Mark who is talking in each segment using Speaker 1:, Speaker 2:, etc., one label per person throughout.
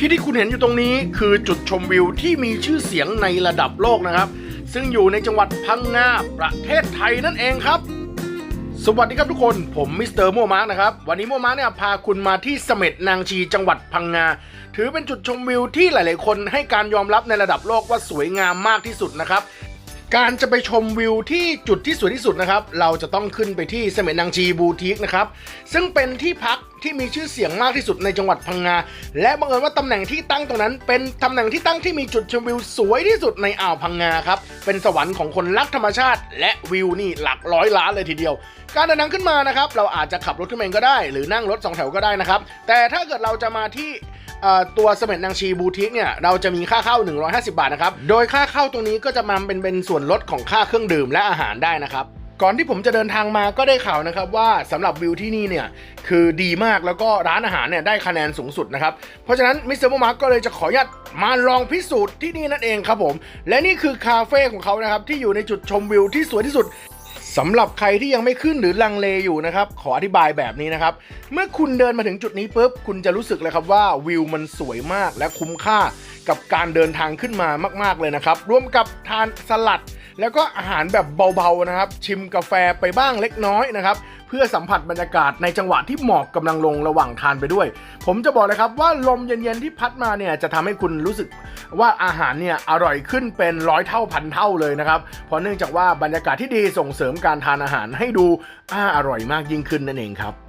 Speaker 1: ที่ที่คุณเห็นอยู่ตรงนี้คือจุดชมวิวที่มีชื่อเสียงในระดับโลกนะครับ ซึ่งอยู่ในจังหวัดพังงาประเทศไทยนั่นเองครับ สวัสดีครับทุกคนผมมิสเตอร์โมมาร์กนะครับ วันนี้โมมาร์กเนี่ยพาคุณมาที่เสม็ดนางชีจังหวัดพังงา ถือเป็นจุดชมวิวที่หลาย ๆ คนให้การยอมรับในระดับโลกว่าสวยงามมากที่สุดนะครับการจะไปชมวิวที่จุดที่สวยที่สุดนะครับ เราจะต้องขึ้นไปที่เสม็ดนางชีบูติกนะครับ ซึ่งเป็นที่พักที่มีชื่อเสียงมากที่สุดในจังหวัดพังงา และบังเอิญว่าตำแหน่งที่ตั้งตรงนั้น เป็นตำแหน่งที่ตั้งที่มีจุดชมวิวสวยที่สุดในอ่าวพังงาครับ เป็นสวรรค์ของคนรักธรรมชาติ และวิวนี่หลักร้อยล้านเลยทีเดียว การเดินทางขึ้นมานะครับเราอาจจะขับรถขึ้นเองก็ได้ หรือนั่งรถสองแถวก็ได้นะครับแต่ถ้าเกิดเราจะมาที่ตัวเสม็ดนางชีบูติกเนี่ยเราจะมีค่าเข้า 150 บาทนะครับ โดยค่าเข้าตรงนี้ก็จะมาเป็นเป็นส่วนลดของค่าเครื่องดื่มและอาหารได้นะครับ ก่อนที่ผมจะเดินทางมาก็ได้ข่าวนะครับว่าสำหรับวิวที่นี่เนี่ยคือดีมากแล้วก็ร้านอาหารเนี่ยได้คะแนนสูงสุดนะครับ เพราะฉะนั้นมิสเตอร์มาร์กก็เลยจะขออนุญาตมาลองพิสูจน์ที่นี่นั่นเองครับผม และนี่คือคาเฟ่ของเขานะครับที่อยู่ในจุดชมวิวที่สวยที่สุด สำหรับใครที่ยังไม่ขึ้นหรือลังเลอยู่นะครับ ขออธิบายแบบนี้นะครับ เมื่อคุณเดินมาถึงจุดนี้ปุ๊บ คุณจะรู้สึกเลยครับว่าวิวมันสวยมากและคุ้มค่ากับการเดินทางขึ้นมามาก ๆเลยนะครับ ร่วมกับทานสลัด แล้วก็อาหารแบบเบาๆนะครับ ชิมกาแฟไปบ้างเล็กน้อยนะครับ เพื่อสัมผัสบรรยากาศในจังหวะที่หมอกกำลังลงระหว่างทานไปด้วย ผมจะบอกเลยครับว่าลมเย็นๆที่พัดมาเนี่ยจะทำให้คุณรู้สึกว่าอาหารเนี่ยอร่อยขึ้นเป็นร้อยเท่าพันเท่าเลยนะครับเพราะเนื่องจากว่าบรรยากาศที่ดีส่งเสริมการทานอาหารให้ดูออร่อยมากยิ่งขึ้นนั่นเองครับ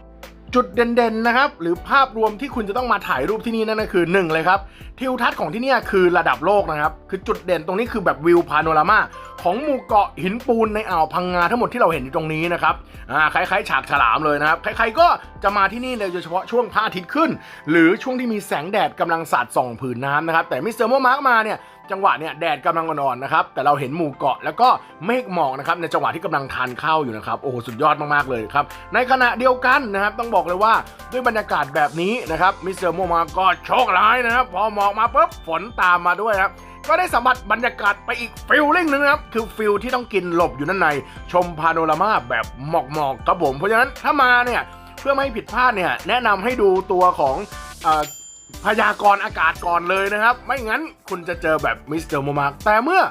Speaker 1: จุดเด่นๆนะครับหรือภาพรวมที่คุณจะต้องมาถ่ายรูปที่นี่นั่นก็คือหนึ่งเลยครับทิวทัศน์ของที่นี่คือระดับโลกนะครับคือจุดเด่นตรงนี้คือแบบวิวพาโนรามาของหมู่เกาะหินปูนในอ่าวพังงาทั้งหมดที่เราเห็นอยู่ตรงนี้นะครับอ่าคล้ายๆ ฉากฉลามเลยนะครับใครๆก็จะมาที่นี่เลยโดยเฉพาะช่วงพระอาทิตย์ขึ้น หรือช่วงที่มีแสงแดดกำลังสาดส่องผืนน้ำนะครับแต่มิสเตอร์โมมาร์กมาเนี่ย จังหวะเนี่ยแดดกำลังอ่อนๆนะครับแต่เราเห็นหมู่เกาะแล้วก็เมฆหมอกนะครับในจังหวะที่กำลังทานข้าวอยู่นะครับโอ้โหสุดยอดมากๆเลยครับในขณะเดียวกันนะครับต้องบอกเลยว่าด้วยบรรยากาศแบบนี้นะครับมิสเตอร์โมมาก็โชคร้ายนะครับพอหมอกมาปุ๊บฝนตามมาด้วยครับก็ได้สัมผัสบรรยากาศไปอีกฟิลลิ่งหนึงนะครับ คือฟิลที่ต้องกินหลบอยู่ด้านใน ชมพาโนรามาแบบหมอกๆครับผม เพราะฉะนั้นถ้ามาเนี่ย เพื่อไม่ให้ผิดพลาดเนี่ย แนะนำให้ดูตัวของ พยากรณ์อากาศก่อนเลยนะครับ ไม่งั้นคุณจะเจอแบบมิสเตอร์โมมาร์กแต่เมื่อ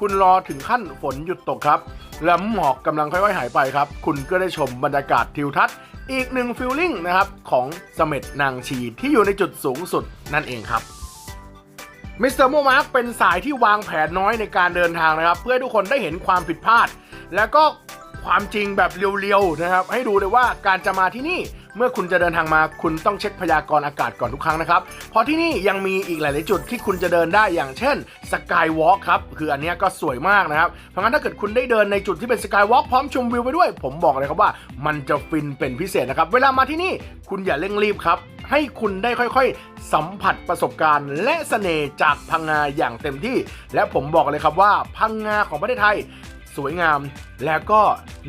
Speaker 1: คุณรอถึงขั้นฝนหยุดตกครับ และหมอกกำลังค่อยๆหายไปครับ คุณก็ได้ชมบรรยากาศทิวทัศน์อีกหนึ่งฟิลลิ่งนะครับของเสม็ดนางชีที่อยู่ในจุดสูงสุดนั่นเองครับมิสเตอร์โมมาร์กเป็นสายที่วางแผนน้อยในการเดินทางนะครับ เพื่อให้ทุกคนได้เห็นความผิดพลาด แล้วก็ความจริงแบบเรียวๆนะครับ ให้ดูเลยว่าการจะมาที่นี่ เมื่อคุณจะเดินทางมาคุณต้องเช็คพยากรณ์อากาศก่อนทุกครั้งนะครับ เพราะที่นี่ยังมีอีกหลาย ๆ จุดที่คุณจะเดินได้อย่างเช่นสกายวอล์กครับ คืออันนี้ก็สวยมากนะครับ เพราะงั้นถ้าเกิดคุณได้เดินในจุดที่เป็นสกายวอล์กพร้อมชมวิวไปด้วย ผมบอกเลยครับว่ามันจะฟินเป็นพิเศษนะครับ เวลามาที่นี่คุณอย่าเร่งรีบครับ ให้คุณได้ค่อย ๆ สัมผัสประสบการณ์ และเสน่ห์จากพังงาอย่างเต็มที่ และผมบอกเลยครับว่าพังงาของประเทศไทย สวยงาม และก็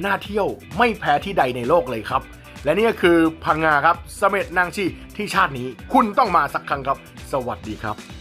Speaker 1: น่าเที่ยวไม่แพ้ที่ใดในโลกเลยครับ และนี่ก็คือพังงาครับเสม็ดนางชีที่ชาตินี้ คุณต้องมาสักครั้งครับ สวัสดีครับ